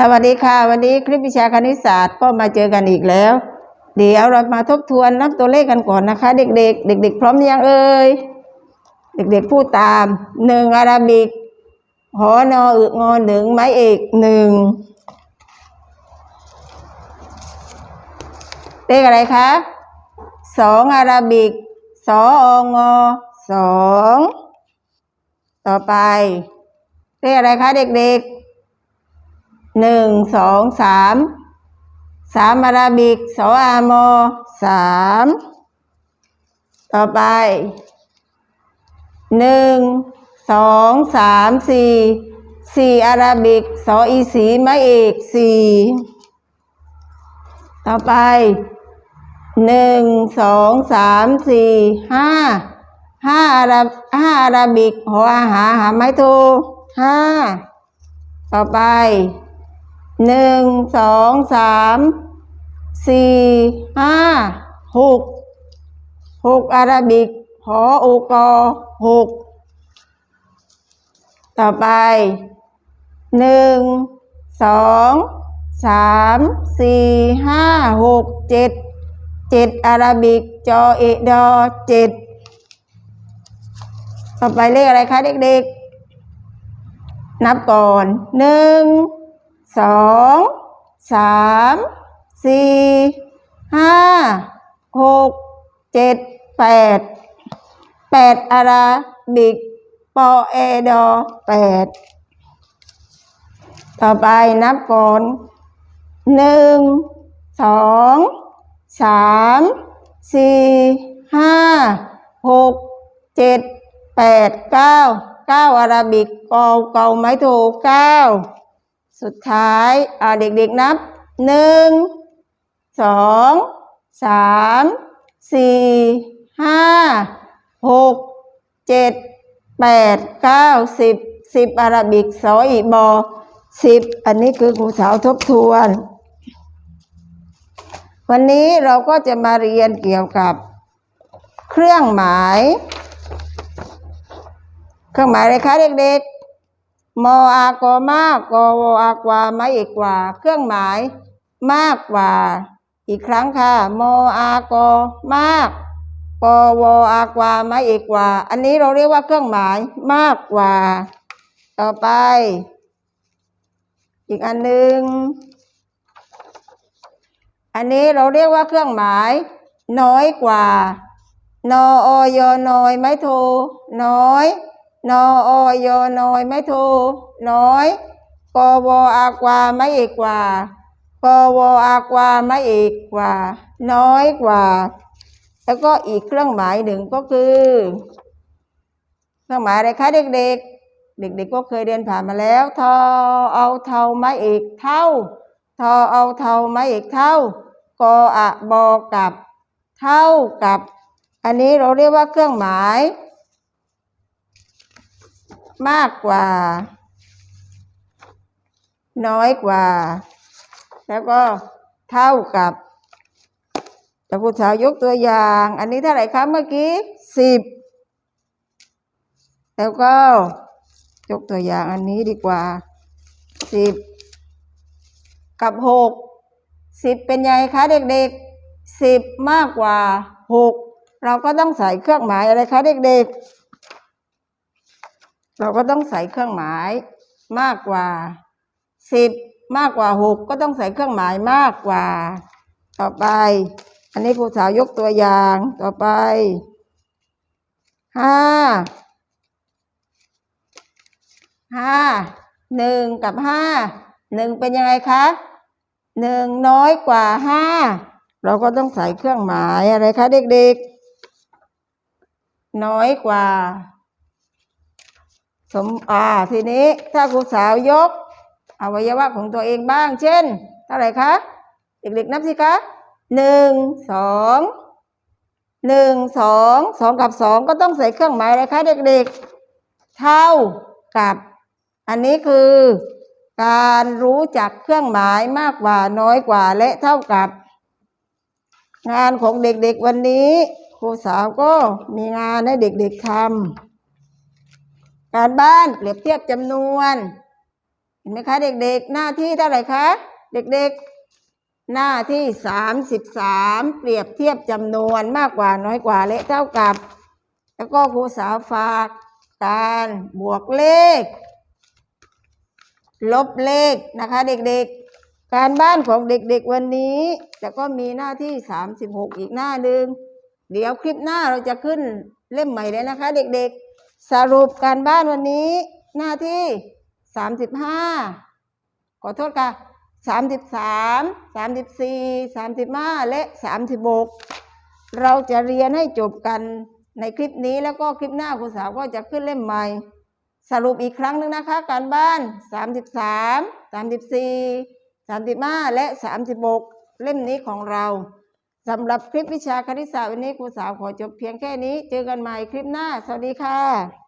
สวัสดีค่ะ วันนี้คลิปวิชาคณิตศาสตร์ก็มาเจอกันอีกแล้ว เดี๋ยวเรามาทบทวนนับตัวเลขกันก่อนนะคะ เด็กๆ เด็ก ๆ พร้อมหรือยังเอ่ยเด็กๆพูดตามหนึ่งอาราบิกหอนออึงอหนึ่งไม้เอกหนึ่งเลขอะไรคะสองอาราบิกสอองอสองต่อไปเลขอะไรคะเด็กๆ หนึ่งสองสามสามอาราบิกสออามสามต่อไปหนึ่งสองสามสี่สี่อาราบิกสออีสีไม้เอกสี่ต่อไปหนึ่งสองสามสี่ห้าห้าอาราห้าอาราบิกหออาหาหาไม้โทห้าต่อไป หนึ่งสองสามสี่ห้าหกหกอาราบิกหอโอกอหกต่อไปหนึ่งสองสามสี่ห้าหกเจ็ดเจ็ดอาราบิกจอเอดอเจ็ดต่อไปเลขอะไรคะเด็กๆ นับก่อนหนึ่ง สองสามสี่ห้าหกเจ็ดแปดแปดอาราบิกปอเอดอแปดต่อไปนับก่อนหนึ่งสองสามสี่ห้าหกเจ็ดแปดเก้าเก้าอาราบิกกอเกาไม้โทเก้า สุดท้ายอ่าเด็กๆนับหนึ่งสองสามสี่ห้าหกเจ็ดแปดเก้าสิบสิบอาราบิกสออีบอสิบอันนี้คือครูสาวทบทวน วันนี้เราก็จะมาเรียนเกี่ยวกับ เครื่องหมาย เครื่องหมายอะไรคะเด็กๆ มอากอมากกวอากวาไม่อีกกว่า เครื่องหมายมากกว่า อีกครั้งค่ะมออากอมากกวอากวาไม่อีกกว่า อันนี้เราเรียกว่าเครื่องหมายมากกว่า ต่อไป อีกอันหนึ่งอันนี้เราเรียกว่าเครื่องหมาย น้อยกว่านออยน้อยไม่โทน้อย นออยน้อยไม่โทน้อยกวอากวาไม่เอกกว่ากวอากวาไม่เอกกว่า น้อยกว่า แล้วก็อีกเครื่องหมายหนึ่งก็คือ เครื่องหมายอะไรคะเด็ก ๆ เด็ก ๆ ก็เคยเรียนผ่านมาแล้วทอเอาเท่าไม้เอกเท่าทอเอาเท่าไม้เอกเท่ากออะบอกับ เท่ากับ อันนี้เราเรียกว่าเครื่องหมาย มากกว่า น้อยกว่า แล้วก็เท่ากับจะพูดสาวยกตัวอย่าง อันนี้เท่าไหร่คะเมื่อกี้สิบแล้วก็ยกตัวอย่างอันนี้ดีกว่าสิบกับหกสิบเป็นไงคะเด็กๆสิบมากกว่าหกเราก็ต้องใส่เครื่องหมายอะไรคะเด็กๆ เราก็ต้องใส่เครื่องหมายมากกว่าสิบมากกว่าหกก็ต้องใส่เครื่องหมายมากกว่า ต่อไป อันนี้ครูสาวยกตัวอย่างต่อไปห้าห้าหนึ่งกับห้าหนึ่งเป็นยังไงคะหนึ่งน้อยกว่าห้าเราก็ต้องใส่เครื่องหมายอะไรคะเด็กๆ น้อยกว่า สมอ่าทีนี้ถ้าครูสาวยก อวัยวะของตัวเองบ้าง เช่น เท่าไหร่คะ เด็กๆนับสิคะหนึ่งสองหนึ่งสองสองกับสองก็ต้องใส่เครื่องหมายอะไรคะเด็กๆ เท่ากับ อันนี้คือ การรู้จักเครื่องหมายมากกว่าน้อยกว่าและเท่ากับ งานของเด็กๆวันนี้ครูสาวก็มีงานให้เด็กๆทำ การบ้านเปรียบเทียบจำนวน เห็นไหมคะ เด็กๆ หน้าที่เท่าไหร่คะ เด็กๆ หน้าที่สามสิบสามเปรียบเทียบจำนวนมากกว่าน้อยกว่าและเท่ากับ แล้วก็ครูสาวฝากการบวกเลข ลบเลขนะคะ เด็กๆ การบ้านของเด็กๆวันนี้แต่ก็มีหน้าที่36อีกหน้าหนึ่งเดี๋ยวคลิปหน้าเราจะขึ้นเล่มใหม่เลยนะคะ เด็กๆ สรุปการบ้านวันนี้หน้าที่35ขอโทษค่ะ33 34 35และ36เราจะเรียนให้จบกันในคลิปนี้แล้วก็คลิปหน้าครูสาวก็จะขึ้นเล่มใหม่ สรุปอีกครั้งหนึ่งนะคะ การบ้าน 33 34 35 และ 36 เล่มนี้ของเรา สำหรับคลิปวิชาคณิตศาสตร์วันนี้ครูสาวขอจบเพียงแค่นี้ เจอกันใหม่คลิปหน้า สวัสดีค่ะ